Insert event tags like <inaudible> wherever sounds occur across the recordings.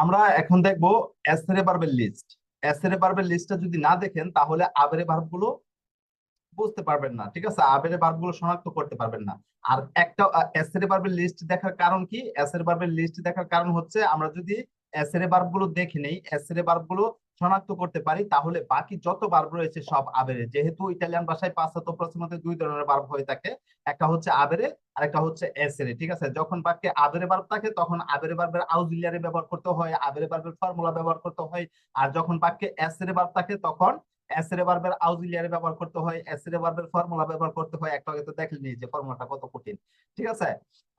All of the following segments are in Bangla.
আমরা এখন দেখব এসরে ভার্বের লিস্ট এসরে ভার্বের লিস্টটা যদি না দেখেন, তাহলে আবেরে ভার্বগুলো বুঝতে পারবেন না, ঠিক আছে? আবেরে ভার্বগুলো শনাক্ত করতে পারবেন না। আর একটা এসরে ভার্বের লিস্ট দেখার কারণ কি? এসরে ভার্বের লিস্ট দেখার কারণ হচ্ছে আমরা যদি এসরে বার্বগুলো দেখি নেই এসরে ভার্বগুলো শনাক্ত করতে পারি, তাহলে বাকি যত বার্ব রয়েছে সব আবেরে যেহেতু ইটালিয়ান ভাষায় পাশ্চাত্য মধ্যে দুই ধরনের বার্ব হয়ে থাকে, একটা হচ্ছে আবেরে আর একটা হচ্ছে এসেরে ঠিক আছে? যখন বাক্যে আবেরে বার্ব থাকে, তখন আবেরে বার্বের আউজিলিয়ারি ব্যবহার করতে হয় আবেরে বার্বের ফর্মুলা ব্যবহার করতে হয়, আর যখন বাক্যে এসেরে বার্ব থাকে, তখন এসরে ভার্বের আউজিলিয়ারি ব্যবহার করতে হয় এসরে ভার্বের ফর্মুলা ব্যবহার করতে হয়। একটা আগে তো দেখলেনি যে ফর্মুলাটা কত কঠিন, ঠিক আছে?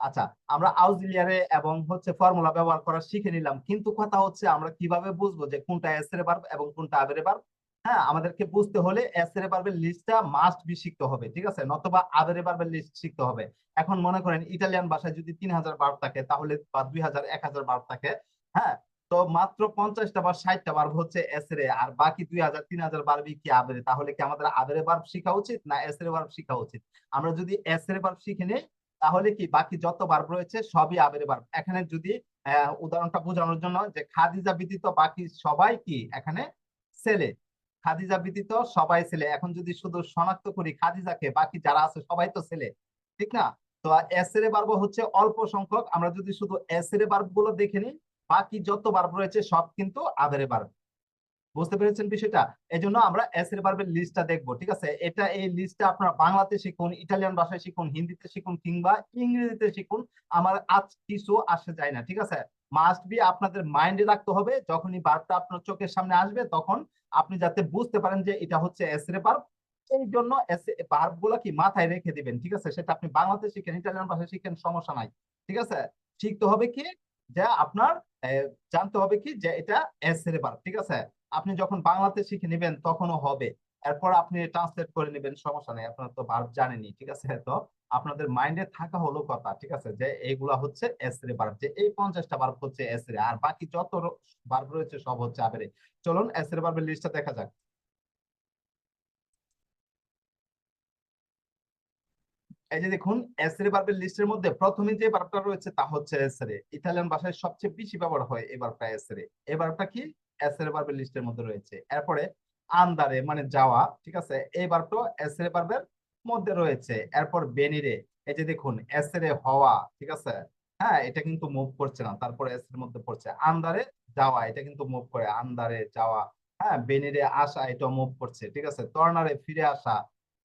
আচ্ছা আমরা আউজিলিয়ারে এবং হচ্ছে ফর্মুলা ব্যবহার করা শিখে নিলাম। কিন্তু কথা হচ্ছে আমরা কীভাবে বুঝব যে কোনটা এসরে ভার্ব এবং কোনটা আবেরে ভার্ব হ্যাঁ আমাদেরকে বুঝতে হলে এসরে ভার্বের লিস্টটা মাস্ট বি শিখতে হবে, ঠিক আছে? নতবা আবেরে ভার্বের লিস্ট শিখতে হবে। এখন মনে করেন ইটালিয়ান ভাষায় যদি তিন হাজার ভার্ব থাকে, তাহলে বা দুই হাজার, এক হাজার ভার্ব থাকে হ্যাঁ? তো মাত্র পঞ্চাশটা বা ষাটটা ভার্ব হচ্ছে এসরে আর বাকি দুই হাজার, তিন হাজার ভার্বই কি আবেরে তাহলে কি আমাদের আবেরে ভার্ব শেখা উচিত না এসরে ভার্ব শেখা উচিত? আমরা যদি এসরে ভার্ব শিখে নেই, তাহলে কি বাকি যত ভার্ব রয়েছে সবই আবেরে ভার্ব এখানে যদি উদাহরণটা বোঝানোর জন্য যে খাদিজা ব্যতীত বাকি সবাই কি এখানে ছেলে? খাদিজা ব্যতীত সবাই ছেলে। এখন যদি শুধু শনাক্ত করি খাদিজাকে, বাকি যারা আছে সবাই তো ছেলে, ঠিক না? তো এসরে ভার্ব হচ্ছে অল্প সংখ্যক। আমরা যদি শুধু এসরে ভার্বগুলো দেখে নিই বাকি যত ভার্ব রয়েছে, সব কিন্তু আবেরে ভার্ব বুঝতে পেরেছেন বিষয়টা? এই জন্য আমরা এসের ভার্বের লিস্টটা দেখব, ঠিক আছে? এটা এই লিস্টটা আপনারা বাংলাতে শিখুন, ইটালিয়ান ভাষায় শিখুন, হিন্দিতে শিখুন, কিংবা ইংরেজিতে শিখুন, আমার আজ কিছু আসে যায় না, ঠিক আছে? মাস্ট বি আপনাদের মাইন্ডে রাখতে হবে, যখনই ভার্বটা আপনার চোখের সামনে আসবে, তখন আপনি যাতে বুঝতে পারেন যে এটা হচ্ছে এস এসরে ভার্ব এই জন্য ভার্বগুলা কি মাথায় রেখে দিবেন, ঠিক আছে? সেটা আপনি বাংলাতে শিখেন, ইটালিয়ান ভাষায় শিখেন, সমস্যা নাই, ঠিক আছে? শিখতে হবে কি? যে আপনার জানতে হবে কি যে এটা এস এর বার ঠিক আছে? আপনি যখন বাংলাতে শিখে নেবেন তখনও হবে। এরপর আপনি ট্রান্সলেট করে নেবেন, সমস্যা নেই, আপনার তো ভার্ব জানেনি, ঠিক আছে? তো আপনাদের মাইন্ডে থাকা হলো কথা, ঠিক আছে? যে এইগুলা হচ্ছে এসরে বার যে এই পঞ্চাশটা বার্ব হচ্ছে এসরে আর বাকি যত বার্ব রয়েছে সব হচ্ছে আবেরে চলুন এসরে বার্বের লিস্টটা দেখা যাক। এই যে দেখুন এসরে ভার্বের লিস্টের মধ্যে প্রথমে যে ভার্বটা রয়েছে তা হচ্ছে এসরে ইতালিয়ান ভাষায় সবচেয়ে বেশি ব্যবহার হয় এই ভার্বটা এসরে এই ভার্বটা কি? এসরে ভার্বের লিস্টের মধ্যে রয়েছে। এরপরে আন্দারে মানে যাওয়া, ঠিক আছে? এই ভার্বটা এসরে ভার্বের মধ্যে রয়েছে। এরপর বেনিরে, এই যে দেখুন এসরে হওয়া, ঠিক আছে? হ্যাঁ এটা কিন্তু মুভ করছে না, তারপরে এসের মধ্যে পড়ছে। আন্দারে যাওয়া, এটা কিন্তু মুভ করে। আন্দারে যাওয়া হ্যাঁ বেনিরে আসা এটা মুভ করছে, ঠিক আছে? তর্নারে ফিরে আসা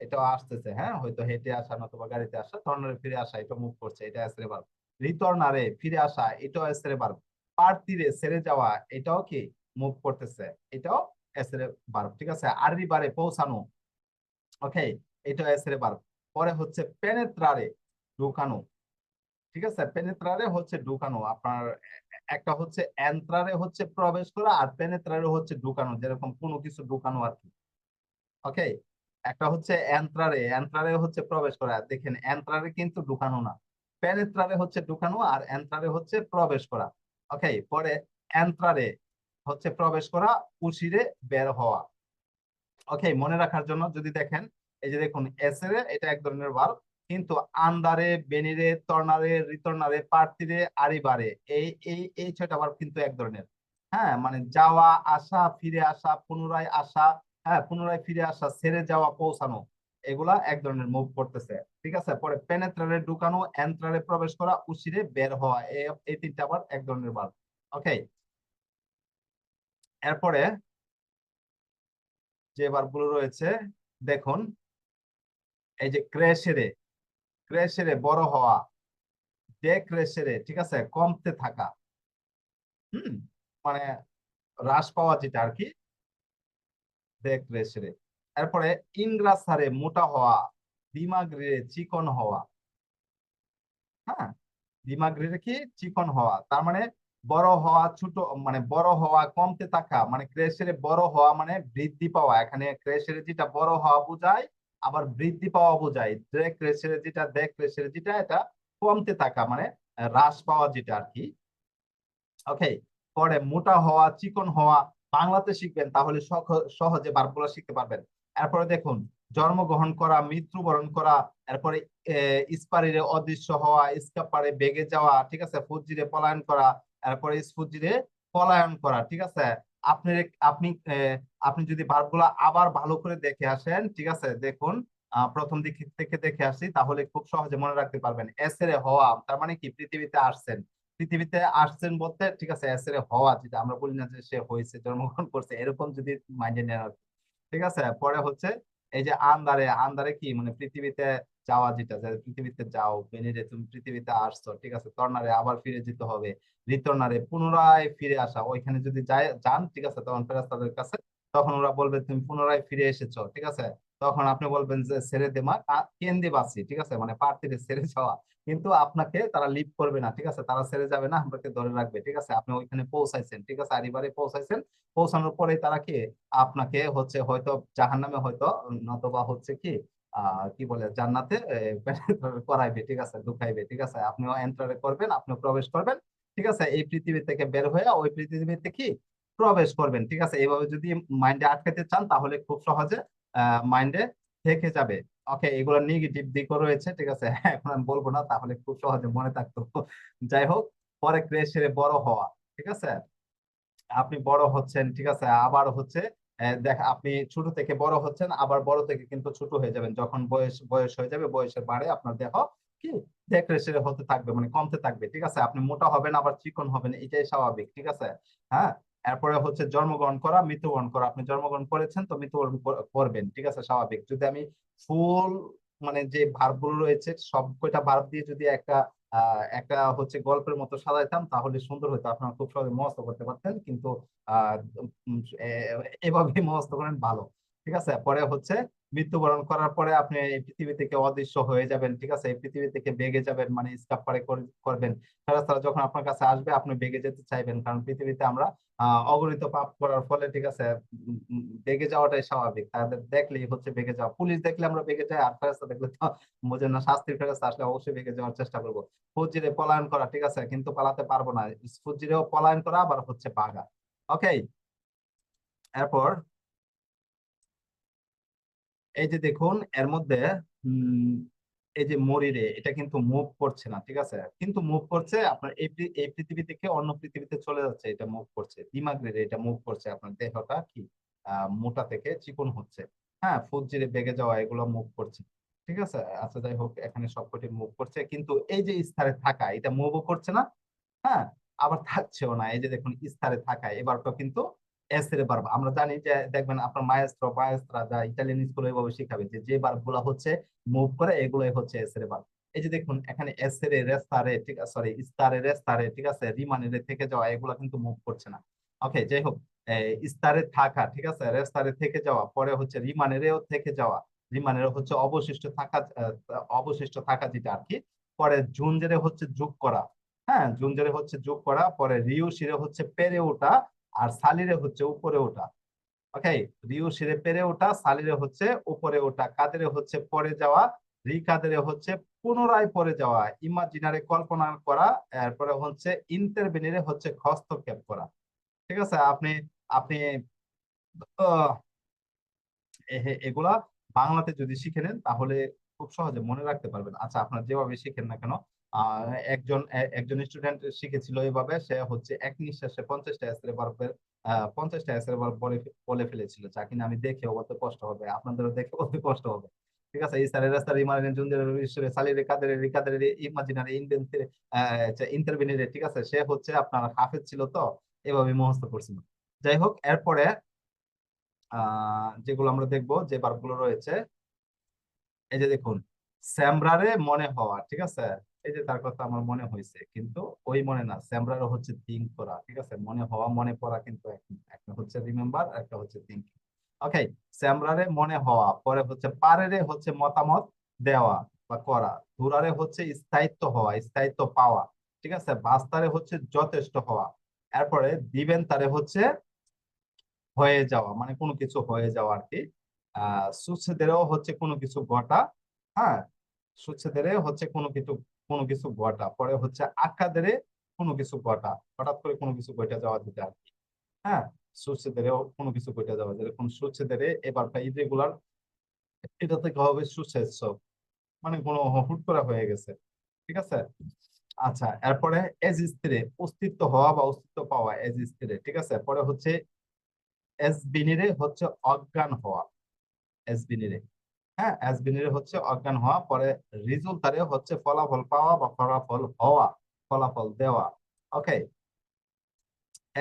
এটাও আসতেছে হ্যাঁ? হয়তো হেঁটে আসা নতুবা গাড়িতে আসা তর্নারে ফিরে আসা, এটা মুভ করছে, এটা এসরে ভার্ব রিতর্নারে ফিরে আসা, এটাও এসরে ভার্ব পার্টিরে সেরে যাওয়া, এটাও কি মুভ করতেছে? এটাও এসরে ভার্ব ঠিক আছে? আরিবারে পৌঁছানো ওকে এটাও এসরে ভার্ব পরে হচ্ছে পেনেত্রারে ঢুকানো, ঠিক আছে? পেনেত্রারে হচ্ছে ঢুকানো, আপনার একটা হচ্ছে এন্ত্রারে হচ্ছে প্রবেশ করা আর পেনেত্রারে হচ্ছে ঢুকানো, যেরকম কোনো কিছু ঢুকানো আর কি ওকে একটা হচ্ছে এন্ত্রারে এন্ত্রারে হচ্ছে প্রবেশ করা। দেখেন এন্ত্রারে কিন্তু ঢুকানো না। পেনেত্রারে হচ্ছে ঢুকানো আর এন্ত্রারে হচ্ছে প্রবেশ করা। ওকে পরে এন্ত্রারে হচ্ছে প্রবেশ করা উশিরে বের হওয়া। ওকে মনে রাখার জন্য যদি দেখেন, এই যে দেখুন এসেরে এটা এক ধরনের ভার্ব, কিন্তু আন্দারে বেনিরে তর্নারে, রিতর্নারে পার্তিরে আরিবারে, এই এই এই ছয়টা ভার্ব কিন্তু এক ধরনের। হ্যাঁ মানে যাওয়া, আসা, ফিরে আসা, পুনরায় আসা হ্যাঁ পুনরায় ফিরে আসা ছেড়ে যাওয়া, পৌঁছানো, এগুলা এক ধরনের মুভ করতেছে। ঠিক আছে? পরে পেনেত্রারে ঢুকানো এন্ত্রারে প্রবেশ করা, উশিরে বের হওয়া এই তিনটা আবার এক ধরনের ভার্ব ওকে এরপরে যে ভার্বগুলো রয়েছে, দেখুন, এই যে ক্রেশেরে ক্রেশেরে বড় হওয়া ডেক্রেশেরে ঠিক আছে? কমতে থাকা। হুম? মানে হ্রাস পাওয়া যেটা আর কি ডেক্রেশেরে এরপরে ইনগ্রাসারে মোটা হওয়া দিমাগরে চিকন হওয়া। হ্যাঁ? দিমাগরে কি? চিকন হওয়া। তার মানে বড় হওয়া, ছোট মানে বড় হওয়া, কমতে থাকা মানে ক্রেশেরে বড় হওয়া মানে বৃদ্ধি পাওয়া। এখানে ক্রেশের যেটা বড় হওয়া বোঝায়, আবার বৃদ্ধি পাওয়া বোঝায়। দেখ ক্রেশেরে যেটা, দেখ ক্রেশেরে যেটা, এটা কমতে থাকা মানে হ্রাস পাওয়া যেটা আর কি। ওকে পরে মোটা হওয়া, চিকন হওয়া বাংলাতে শিখবেন, তাহলে সহজে বারগুলো শিখতে পারবেন। এরপরে দেখুন, জন্মগ্রহণ করা, মৃত্যুবরণ করা, এরপরে ইস্পারিরে অদৃশ্য হওয়া ইস্কাপারে বেগে যাওয়া, ঠিক আছে? ফুজিরে পলায়ন করা, এরপরে স্ফুজিরে পলায়ন করা, ঠিক আছে? আপনি আপনি আপনি যদি ভার্বগুলো আবার ভালো করে দেখে আসেন, ঠিক আছে? দেখুন প্রথম দিক থেকে দেখে আসি, তাহলে খুব সহজে মনে রাখতে পারবেন। এসেরে হওয়া, তার মানে কি? পৃথিবীতে আসছেন। পৃথিবীতে আসছেন বলতে ঠিক আছে এসেরে হওয়া যেটা আমরা বলি না যে সে হয়েছে, জন্মগ্রহণ করছে, এরকম যদি মাইন্ডে নেন ঠিক আছে? পরে হচ্ছে এই যে আন্দারে আন্দারে কি? মানে পৃথিবীতে যাওয়া যেটা, যে পৃথিবীতে যাও বেনিরে তুমি পৃথিবীতে আসছো, ঠিক আছে? তর্নারে আবার ফিরে যেতে হবে রিতর্নারে পুনরায় ফিরে আসা। ওইখানে যদি যায়, যান, ঠিক আছে? তখন ফেরেশতাদের কাছে, তখন ওরা বলবে, তুমি পুনরায় ফিরে এসেছ। ঠিক আছে? তখন আপনি বলবেন যে, ছেড়ে দেমা কেন্দি বাসি ঠিক আছে? মানে পার্টিতে ছেড়ে যাওয়া। কিন্তু আপনাকে তারা লিভ করবে না, ঠিক আছে? তারা ছেড়ে যাবে না আপনাকে ধরে রাখবে, ঠিক আছে? আপনি ওইখানে পৌঁছাইছেন, ঠিক আছে? আরিবারে পৌঁছাইছেন, পৌঁছানোর পরে তারা কি, আপনাকে হচ্ছে হয়তো জাহান্নামে হয়তো, নতবা হচ্ছে কি কি বলে, জান্নাতে <laughs> করাইবে, ঠিক আছে? ঢুকাইবে, ঠিক আছে? আপনিও এন্টারে করবেন, আপনিও প্রবেশ করবেন, ঠিক আছে? এই পৃথিবী থেকে বের হয়ে ওই পৃথিবীতে কি, প্রবেশ করবেন, ঠিক আছে? এইভাবে যদি মাইন্ডে আটকাতে চান, তাহলে খুব সহজে মাইন্ডে থেকে যাবে। ওকে এগুলো নেগেটিভ দিকও রয়েছে, ঠিক আছে? <laughs> এখন আমি বলব না, তাহলে খুব সহজে মনে থাকতো। <laughs> যাই হোক, পরে ক্রেশের বড় হওয়া, ঠিক আছে? আপনি বড় হচ্ছেন, ঠিক আছে? আবার হচ্ছে দেখ, আপনি ছোট থেকে বড় হচ্ছেন, আবার বড় থেকে কিন্তু ছোট হয়ে যাবেন। যখন বয়স বয়স হয়ে যাবে, বয়সের বাড়ে আপনার দেহ কি? দেখ রেসে হতে থাকবে মানে কমতে থাকবে, ঠিক আছে? আপনি মোটা হবেন, আবার চিকন হবেন, এটাই স্বাভাবিক, ঠিক আছে? হ্যাঁ? এরপরে হচ্ছে জন্মগ্রহণ করা, মৃত্যুবরণ করা। আপনি জন্মগ্রহণ করেছেন তো মৃত্যুবরণ করবেন, ঠিক আছে? স্বাভাবিক। যদি আমি ফুল মানে যে ভার্বগুলো রয়েছে, সব কয়টা ভার্ব দিয়ে যদি একটা একটা হচ্ছে গল্পের মতো সাজাইতাম, তাহলে সুন্দর হতো আপনারা খুব সহজে মহস্ত করতে পারতেন, কিন্তু আহ এভাবে মহস্ত করেন ভালো, ঠিক আছে? পরে হচ্ছে মৃত্যুবরণ করার পরে আপনি এই পৃথিবী থেকে অদৃশ্য হয়ে যাবেন, ঠিক আছে? এই পৃথিবী থেকে বেগে যাবেন মানে স্কাপ পারে করবেন। ফেরেশতারা যখন আপনার কাছে আসবে, আপনি বেগে যেতে চাইবেন, কারণ পৃথিবীতে আমরা অগণিত পাপ করার ফলে, ঠিক আছে বেগে যাওয়াটাই স্বাভাবিক। তাদের দেখলেই হচ্ছে বেগে যাওয়া। পুলিশ দেখলে আমরা বেগে যাই, আর ফেরেশতা দেখলে তো <laughs> বোঝেন না শাস্তির ফেরেশতা আসলে অবশ্যই বেগে যাওয়ার চেষ্টা করব। ফুজিরে পলায়ন করা, ঠিক আছে? কিন্তু পালাতে পারব না। ফুজিরেও পলায়ন করা, আবার হচ্ছে বাগা ওকে এরপর এই যে দেখুন, এর মধ্যে এই যে মরিরে, এটা কিন্তু মুভ করছে না, ঠিক আছে? কিন্তু মুভ করছে, আপনার এই পৃথিবী থেকে অন্য পৃথিবীতে চলে যাচ্ছে, এটা মুভ করছে। দিমাগ রে এটা মুভ করছে, আপনার দেহটা কি? মোটা থেকে চিকন হচ্ছে। হ্যাঁ ফুজিরে বেগে যাওয়া, এগুলো মুভ করছে, ঠিক আছে? আচ্ছা যাই হোক, এখানে সবকটি মুভ করছে, কিন্তু এই যে স্থানে থাকা, এটা মুভও করছে না হ্যাঁ? আবার থাকছেও না, এই যে দেখুন স্থিরে থাকা, এবারটা কিন্তু এসের বার্ব আমরা জানি যে, দেখবেন আপনার মায়েস্ট্রো মায়েস্ট্রা যা ইটালিয়ান স্কুলে এভাবে শিখাবে যে যে বার্বগুলা হচ্ছে মুভ করে, এগুলোই হচ্ছে এসের বার্ব এই যে দেখুন, এখানে এসেরে রেস্তারে ঠিক আছে সরি ইস্তারে রেস্তারে ঠিক আছে রিমানেরে থেকে যাওয়া, এগুলা কিন্তু মুভ করছে না। ওকে যাই হোক ইস্তারে থাকা, ঠিক আছে রেস্তারে থেকে যাওয়া, পরে হচ্ছে রিমানেরেও থেকে যাওয়া। রিমানের হচ্ছে অবশিষ্ট থাকা অবশিষ্ট থাকা যেটা আর কি। পরে জুনজেরে হচ্ছে যোগ করা হ্যাঁ জুনজেরে হচ্ছে যোগ করা, পরে রিউ শিরে হচ্ছে পেরে ওঠা আর সালিরে হচ্ছে উপরে ওঠা ওকে রিউ শিরে পেরে ওঠা সালিরে হচ্ছে উপরে ওঠা কাদেরে হচ্ছে পরে যাওয়া, রি কাদেরে হচ্ছে পুনরায় পরে যাওয়া। ইমাজিনারে কল্পনা করা, এরপরে হচ্ছে ইন্টারভেনিরে হচ্ছে হস্তক্ষেপ করা। ঠিক আছে? আপনি আপনি এগুলা বাংলাতে যদি শিখে নেন, তাহলে খুব সহজে মনে রাখতে পারবেন। আচ্ছা আপনার যেভাবে শিখেন না কেন একজন একজন স্টুডেন্ট শিখেছিল এইভাবে সে হচ্ছে এক নিঃশ্বাসে পঞ্চাশটা এসের বার্বের পঞ্চাশটা এসের বার বলে ফেলেছিল যা কিনা আমি দেখে বলতে কষ্ট হবে আপনাদেরও দেখে বলতে কষ্ট হবে। ঠিক আছে এই সারে রাস্তার ইমারিন জুনদের ঈশ্বরে সালিরে কাদের রিকাদের ইমাজিনারি ইনভেন্সে ইন্টারভেনিরে ঠিক আছে সে হচ্ছে আপনার হাফেজ ছিল তো এভাবে মুখস্থ করছিল। যাই হোক এরপরে আহ যেগুলো আমরা দেখব যে বার্বগুলো রয়েছে এই যে দেখুন স্যামরারে মনে হওয়া ঠিক আছে? এই যে তার কথা আমার মনে হয়েছে, কিন্তু ওই মনে না স্যামরারে হচ্ছে থিঙ্ক করা, ঠিক আছে? মনে হওয়া, মনে পড়া কিন্তু এক, একটা হচ্ছে রিমেম্বার একটা হচ্ছে থিঙ্কিং ওকে স্যামরারে মনে হওয়া, পরে হচ্ছে পারেরে হচ্ছে মতামত দেওয়া বা করা, ধুরারে হচ্ছে স্থায়িত্ব হওয়া, স্থায়িত্ব পাওয়া, ঠিক আছে? বাস্তারে হচ্ছে যথেষ্ট হওয়া, এরপরে দিবেন তারে হচ্ছে হয়ে যাওয়া মানে কোনো কিছু হয়ে যাওয়া আর কি। আহ সুচ্ছেদেরও হচ্ছে কোনো কিছু ঘটা হ্যাঁ? সুচ্ছেদেরে হচ্ছে কোনো কিছু কোনো কিছু ঘটা, পরে হচ্ছে আখ্যা আকাদেরে কোনো কিছু ঘটা, হঠাৎ করে কোনো কিছু ঘটে যাওয়া যেটা আর কি। হ্যাঁ? সুচ্ছেদেরেও কোনো কিছু ঘটে যাওয়া, যেরকম সুচ্ছেদেরে এবারটা ইরেগুলার এটা থেকে হবে সুচ্ছেদ মানে কোনো হুট করা হয়ে গেছে, ঠিক আছে? আচ্ছা এরপরে এজ স্থিরে, অস্তিত্ব হওয়া বা অস্তিত্ব পাওয়া এজ স্থিরে, ঠিক আছে? পরে হচ্ছে এস বিনিরে হচ্ছে অজ্ঞান হওয়া এস বিনিরে। হ্যাঁ এস বিনিরে হচ্ছে অজ্ঞান হওয়া, পরে রিজুলতারে হচ্ছে ফলাফল পাওয়া বা ফলাফল হওয়া, ফলাফল দেওয়া। ওকে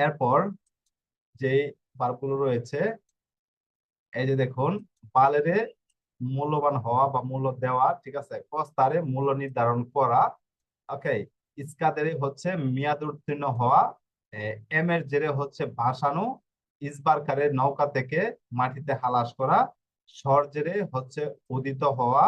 এরপর যে বারগুলো রয়েছে, এই যে দেখুন, বালেরে মূল্যবান হওয়া বা মূল্য দেওয়া, ঠিক আছে কস্তারে মূল্য নির্ধারণ করা। ওকে ইস্কাদের হচ্ছে মেয়াদ উত্তীর্ণ হওয়া এম এর জেরে হচ্ছে ভাসানো ইসবারকারের নৌকা থেকে মাটিতে হালাস করা। সর জেরে হচ্ছে উদিত হওয়া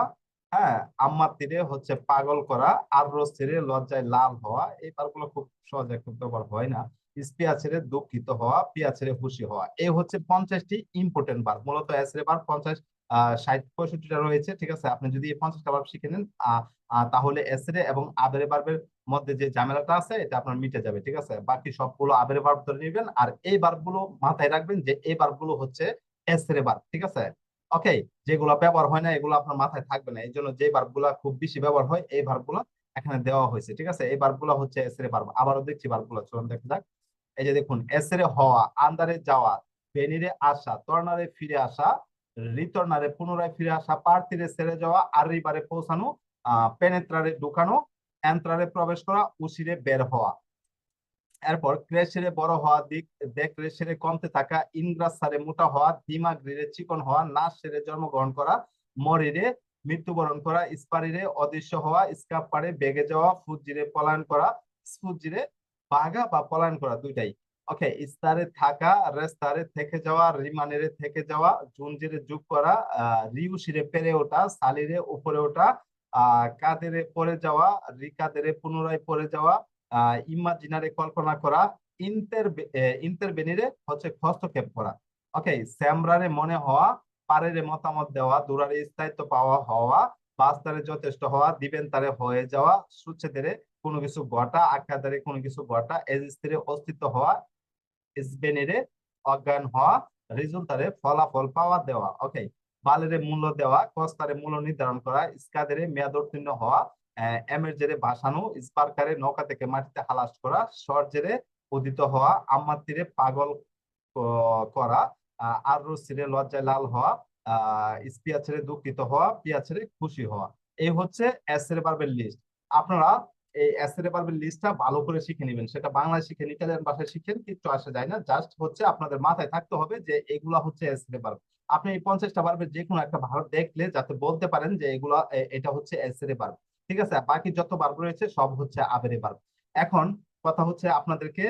হ্যাঁ আম্মার তীরে হচ্ছে পাগল করা আর রোজ ছেড়ে লজ্জায় লাল হওয়া, এই বারগুলো খুব সহজে খুব হয় না। স্পিয়া ছেড়ে দুঃখিত হওয়া পিয়া ছেড়ে খুশি হওয়া এই হচ্ছে পঞ্চাশটি ইম্পর্টেন্ট বার মূলত এসরে বার পঞ্চাশ ষাট পঁয়ষট্টিটা রয়েছে, ঠিক আছে? আপনি যদি এই পঞ্চাশটা বার শিখে নেন তাহলে এসরে এবং আবেরে বার্বের মধ্যে যে ঝামেলাটা আছে, এটা আপনার মিটে যাবে, ঠিক আছে? বাকি সবগুলো আবেরে বার্ব ধরে নেবেন, আর এই বার্বগুলো মাথায় রাখবেন যে এই বার্বগুলো হচ্ছে এসরে বার ঠিক আছে? ওকে যেগুলো ব্যবহার হয় না, এগুলো আপনার মাথায় থাকবে না। এই জন্য যে বার্বগুলো খুব বেশি ব্যবহার হয়, এই বার্বগুলো এখানে দেওয়া হয়েছে, ঠিক আছে? এই বার্বগুলো হচ্ছে এসরে বার্ব আবারও দেখছি বার্বগুলো চলুন দেখা যাক। এই যে দেখুন এসরে হওয়া আন্দারে যাওয়া বেনিরে আসা তর্নারে ফিরে আসা রিতর্নারে পুনরায় ফিরে আসা পার্থিরে সেরে যাওয়া আরিবারে পৌঁছানো, আহ পেনেত্রারে ঢুকানো এন্ত্রারে প্রবেশ করা, উশিরে বের হওয়া। এরপর ক্রেশেরে বড় হওয়া, দিক, দেখ রেশেরে কমতে থাকা ইনগ্রাস সারে মোটা হওয়া দিমাগ রিরে চিকন হওয়া নাচ সেরে জন্মগ্রহণ করা, মরিরে মৃত্যুবরণ করা স্পারিরে অদৃশ্য হওয়া, স্কাপ পারে বেগে যাওয়া, ফুজিরে পলায়ন করা, স্ফুজিরে বাঘা বা পলায়ন করা দুইটাই। ওকে, ইস্তারে থাকা, রেস্তারে থেকে যাওয়া, রিমানেরে থেকে যাওয়া, জুনজিরে যোগ করা রিউসিরে পেরে ওঠা, সালিরে উপরে ওঠা আহ কাদেরে পড়ে যাওয়া, রিকাদেরে পুনরায় পড়ে যাওয়া ইমাজিনারে কল্পনা করা ইন্টার ইন্টারবেনিরে হচ্ছে হস্তক্ষেপ করা। ওকে স্যামরারে মনে হওয়া, পারেরে মতামত দেওয়া, দুরারে স্থায়িত্ব পাওয়া হওয়া বাস্তারে যথেষ্ট হওয়া দিবেন তারে হয়ে যাওয়া, সুচ্ছেদেরে কোনো কিছু ঘটা আখ্যাদারে কোনো কিছু ঘটা এজিস্তিরে অস্তিত্ব হওয়া ইসবেনেরে অজ্ঞান হওয়া, রিজুলতারে ফলাফল পাওয়া দেওয়া। ওকে বালেরে মূল্য দেওয়া কস্তারে মূল্য নির্ধারণ করা, স্কাদেরে মেয়াদ উত্তীর্ণ হওয়া এম এর জেরে স্পার্কারে নৌকা থেকে মাটিতে হালাস করা জেরে উদিত হওয়া, আম্মার তীরে পাগল করা আর লজ্জায় লাল হওয়া স্পিয়া ছেড়ে দুঃখিত হওয়া পিয়া ছেড়ে খুশি হওয়া। এই হচ্ছে লিস্ট আপনারা এই এসের বার্বের লিস্টটা ভালো করে শিখে নেবেন। সেটা বাংলায় শিখেন, ইটালিয়ান ভাষায় শিখেন, কিচ্ছু আসে যায় না। জাস্ট হচ্ছে আপনাদের মাথায় থাকতে হবে যে এগুলা হচ্ছে এসের বার্ব। আপনি এই পঞ্চাশটা বার্বের যে কোনো একটা ভালো দেখলে যাতে বলতে পারেন যে এগুলা এটা হচ্ছে এসের বার্ব। ঠিক আছে? বাকি যত বার্ব রয়েছে সব হচ্ছে আবেরে বার্ব এখন কথা হচ্ছে আপনাদেরকে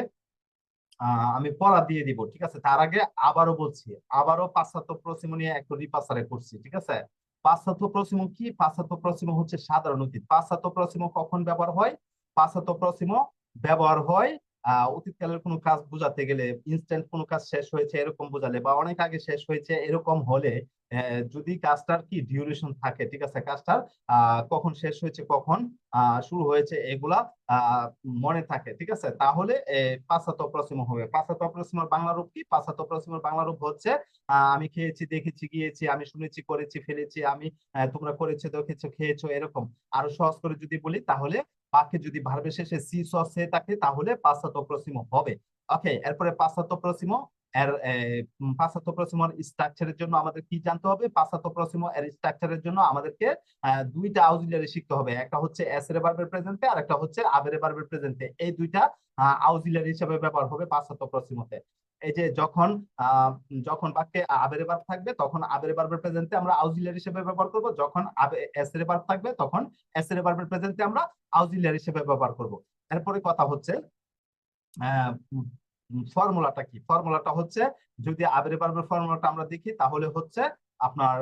আমি পড়া দিয়ে দিব, ঠিক আছে? তার আগে আবারও বলছি, আবারও পাশ্চাত্য প্রসিম নিয়ে একটু রিপাসারে করছি, ঠিক আছে? পাশ্চাত্য প্রসিম কি? পাশ্চাত্য প্রসিম হচ্ছে সাধারণ অতীত। পাশ্চাত্য প্রসিম কখন ব্যবহার হয়? পাশ্চাত্য প্রসিম ব্যবহার হয় অতীতকালের কোনো কাজ বোঝাতে গেলে ইনস্ট্যান্ট কোনো কাজ শেষ হয়েছে এরকম বোঝালে বা অনেক আগে শেষ হয়েছে এরকম হলে যদি কাজটার কি ডিউরেশন থাকে, ঠিক আছে? কাজটার কখন শেষ হয়েছে, কখন শুরু হয়েছে এগুলা মনে থাকে, ঠিক আছে? তাহলে পাশ্চাত্য প্রশ্ন হবে। পাশ্চাত্য প্রশ্নের বাংলা রূপ কি? পাশ্চাত্য প্রশ্নের বাংলা রূপ হচ্ছে আমি খেয়েছি, দেখেছি, গিয়েছি, আমি শুনেছি, করেছি, ফেলেছি, আমি তোমরা করেছ, দেখেছ, খেয়েছো, এরকম। আরও সহজ করে যদি বলি, তাহলে বাক্যে যদি ভার্বের শেষে সি স সে থাকে, তাহলে পাশ্চাত্য প্রশ্ন হবে। ওকে এরপরে পাশ্চাত্য প্রশ্ন এর পাশ্চাত্য স্ট্রাকচারের জন্য আমাদের কি জানতে হবে? পাশ্চাত্য এর স্ট্রাকচারের জন্য আমাদেরকে দুইটা আউজিলিয়ারি শিখতে হবে। একটা হচ্ছে এস এর ভার্বের প্রেজেন্টে আর একটা হচ্ছে আবের ভার্বের প্রেজেন্টে এই দুইটা আউজিলিয়ারি হিসেবে ব্যবহার হবে পাশ্চাত্য প্রশ্নতে এই যে যখন যখন বাক্যে আবের ভার্ব থাকবে, তখন আবের ভার্বের প্রেজেন্টে আমরা আউজিলিয়ার হিসেবে ব্যবহার করব। যখন এস এর ভার্ব থাকবে, তখন এস এর ভার্বের প্রেজেন্টে আমরা আউজিলিয়ার হিসেবে ব্যবহার করব। এরপরে কথা হচ্ছে ফর্মুলাটা কি? ফর্মুলাটা হচ্ছে, যদি আবের বার্বের ফর্মুলাটা আমরা দেখি, তাহলে হচ্ছে আপনার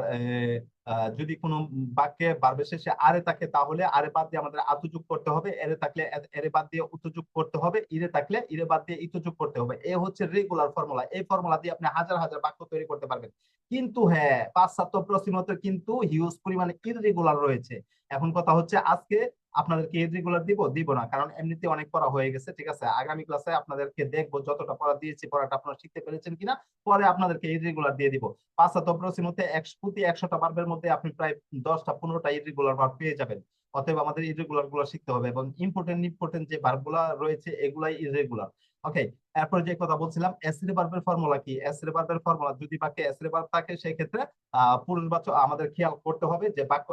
যদি কোনো বাক্যে বারবে শেষে আরে থাকে তাহলে আরে বাদ দিয়ে আমাদের আতযোগ করতে হবে। এরে থাকলে এরে বাদ দিয়ে উতু যোগ করতে হবে। ইরে থাকলে ইরে বাদ দিয়ে ইতযোগ করতে হবে। এ হচ্ছে রেগুলার ফর্মুলা এই ফর্মুলা দিয়ে আপনি হাজার হাজার বাক্য তৈরি করতে পারবেন। কিন্তু হ্যাঁ পাশ্চাত্য প্রশ্নতে কিন্তু হিউজ পরিমাণে ইররেগুলার রয়েছে। এখন কথা হচ্ছে আজকে আপনাদেরকে ইররেগুলার দিব দিব না। কারণ এমনিতে অনেক পড়া হয়ে গেছে, ঠিক আছে? আগামী ক্লাসে আপনাদেরকে দেখব যতটা পড়া দিয়েছি, পড়াটা আপনারা শিখতে পেরেছেন কিনা। পরে আপনাদেরকে ইররেগুলার দিয়ে দিব। পাশ্চাত্য প্রশ্নতে একশো প্রতি একশোটা বার্বের মধ্যে আপনি প্রায় দশটা, পনেরোটা ইররেগুলার ভার্ব পেয়ে যাবেন। অতএব আমাদের ইরেগুলারগুলো শিখতে হবে এবং ইম্পর্টেন্ট ইম্পর্টেন্ট যে ভার্ব রয়েছে, এগুলাই ইরেগুলার ওকে এরপর যে কথা বলছিলাম ফর্মুলা কি? ফর্মুলা যদি বাক্যে থাকে সেই ক্ষেত্রে পুরুষবাচক আমাদের খেয়াল করতে হবে যে বাক্য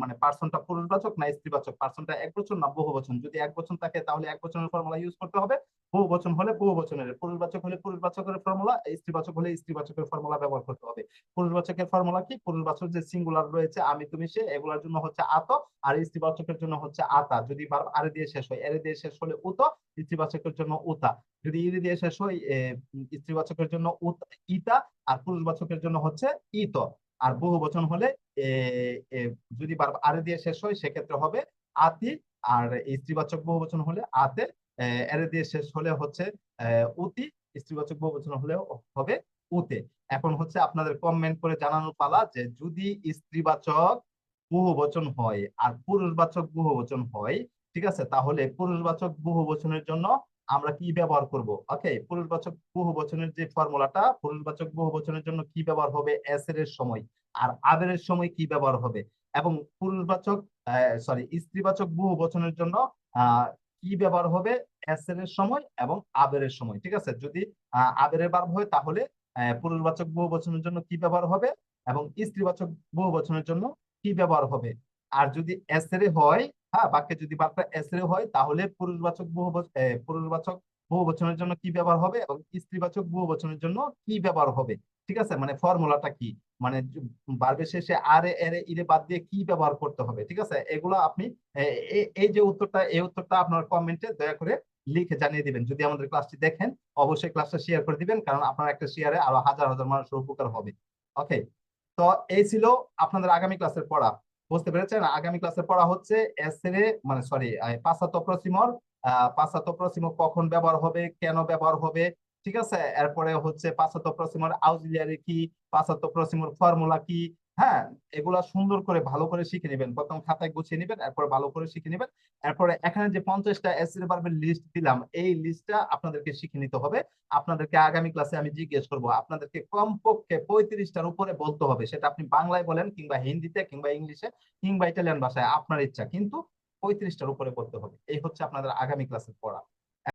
মানে পার্সনটা পুরুষবাচক না স্ত্রীবাচক? পার্সনটা এক বচন না বহু বচন? যদি এক বচন থাকে, তাহলে এক বচনের ফর্মুলা ইউজ করতে হবে। বহু বচন হলে বহু বচনের, পুরুষবাচক হলে পুরুষবাচকের ফর্মুলা স্ত্রীবাচক হলে স্ত্রীবাচকের ফর্মুলা ব্যবহার করতে হবে। পুরুষবাচকের ফর্মুলা কি? পুরুষবাচক যে সিঙ্গুলার রয়েছে, আমি, তুমি, সে, এগুলোর জন্য হচ্ছে আত, আর স্ত্রীবাচকের জন্য হচ্ছে আতা। যদি ভার্ব আরে দিয়ে শেষ হয় এরে দিয়ে শেষ হলে উত স্ত্রীবাচকের জন্য উতা। যদি ইরি দিয়ে শেষ হয় স্ত্রীবাচকের জন্য ইতা, আর পুরুষবাচকের জন্য হচ্ছে ইত আর বহু বচন হলে যদি আরে দিয়ে শেষ হয়, সেক্ষেত্রে হবে আতি। আর স্ত্রীবাচক বহু বচন হলে আতে এরে দিয়ে শেষ হলে হচ্ছে উতি। স্ত্রীবাচক বহু বচন হলেও হবে উতে। এখন হচ্ছে আপনাদের কমেন্ট করে জানানোর পালা যে যদি স্ত্রীবাচক বহু বচন হয়, আর পুরুষবাচক বহু বচন হয় ঠিক আছে? তাহলে পুরুষবাচক বহু বচনের জন্য আমরা কি ব্যবহার করব? ওকে পুরুষবাচক বহু বচনের যে ফর্মুলাটা পুরুষবাচক বহু বচনের জন্য কি ব্যবহার হবে? এস এর সময়। আর আবের সময় কি ব্যবহার হবে? এবং পুরুষবাচক সরি স্ত্রীবাচক বহু বচনের জন্য কি ব্যবহার হবে? এস এর সময় এবং আবের সময়, ঠিক আছে? যদি আবেরের বার হয়, তাহলে পুরুষবাচক বহু বচনের জন্য কি ব্যবহার হবে? এবং স্ত্রীবাচক বহু বচনের জন্য কি ব্যবহার হবে? আর যদি এস এর হয় হ্যাঁ বাক্যে যদি বার্তা এস এর হয়, তাহলে পুরুষবাচক বহু পুরুষবাচক বহু বচনের জন্য কি ব্যবহার হবে এবং স্ত্রীবাচক বহু বচনের জন্য কি ব্যবহার হবে? ঠিক আছে? মানে ফর্মুলাটা কি? মানে বার্বের শেষে আরে এরে ইরে বাদ দিয়ে কি ব্যবহার করতে হবে? ঠিক আছে? এগুলো আপনি এই যে উত্তরটা, এই উত্তরটা আপনার কমেন্টে দয়া করে লিখে জানিয়ে দিবেন। যদি আমাদের ক্লাসটি দেখেন, অবশ্যই ক্লাসটা শেয়ার করে দিবেন, কারণ আপনার একটা শেয়ারে আরও হাজার হাজার মানুষের উপকার হবে। ওকে তো এই ছিল আপনাদের আগামী ক্লাসের পড়া। বুঝতে পেরেছেন? আগামী ক্লাসে পড়া হচ্ছে এস মানে সরি পাঁচাত্তর প্রসিমর পাঁচাত্তর প্রসিমর কখন ব্যবহার হবে, কেন ব্যবহার হবে, ঠিক আছে? এরপরে হচ্ছে পাঁচাত্তর প্রসিমর আউজিলিয়ারি কি পাঁচাত্তর প্রসিমর ফর্মুলা কি হ্যাঁ এগুলা সুন্দর করে ভালো করে শিখে নেবেন। প্রথম খাতায় গুছিয়ে নেবেন, এরপরে ভালো করে শিখে নেবেন, এরপরে এখানে যে পঞ্চাশটা এস এর লিস্ট দিলাম, এই লিস্টটা আপনাদেরকে শিখে নিতে হবে। আপনাদেরকে আগামী ক্লাসে আমি জিজ্ঞেস করব, আপনাদেরকে কমপক্ষে পঁয়ত্রিশটার উপরে বলতে হবে, সেটা আপনি বাংলায় বলেন কিংবা হিন্দিতে কিংবা ইংলিশে কিংবা ইটালিয়ান ভাষায়, আপনার ইচ্ছা, কিন্তু পঁয়ত্রিশটার উপরে বলতে হবে। এই হচ্ছে আপনাদের আগামী ক্লাসের পড়া।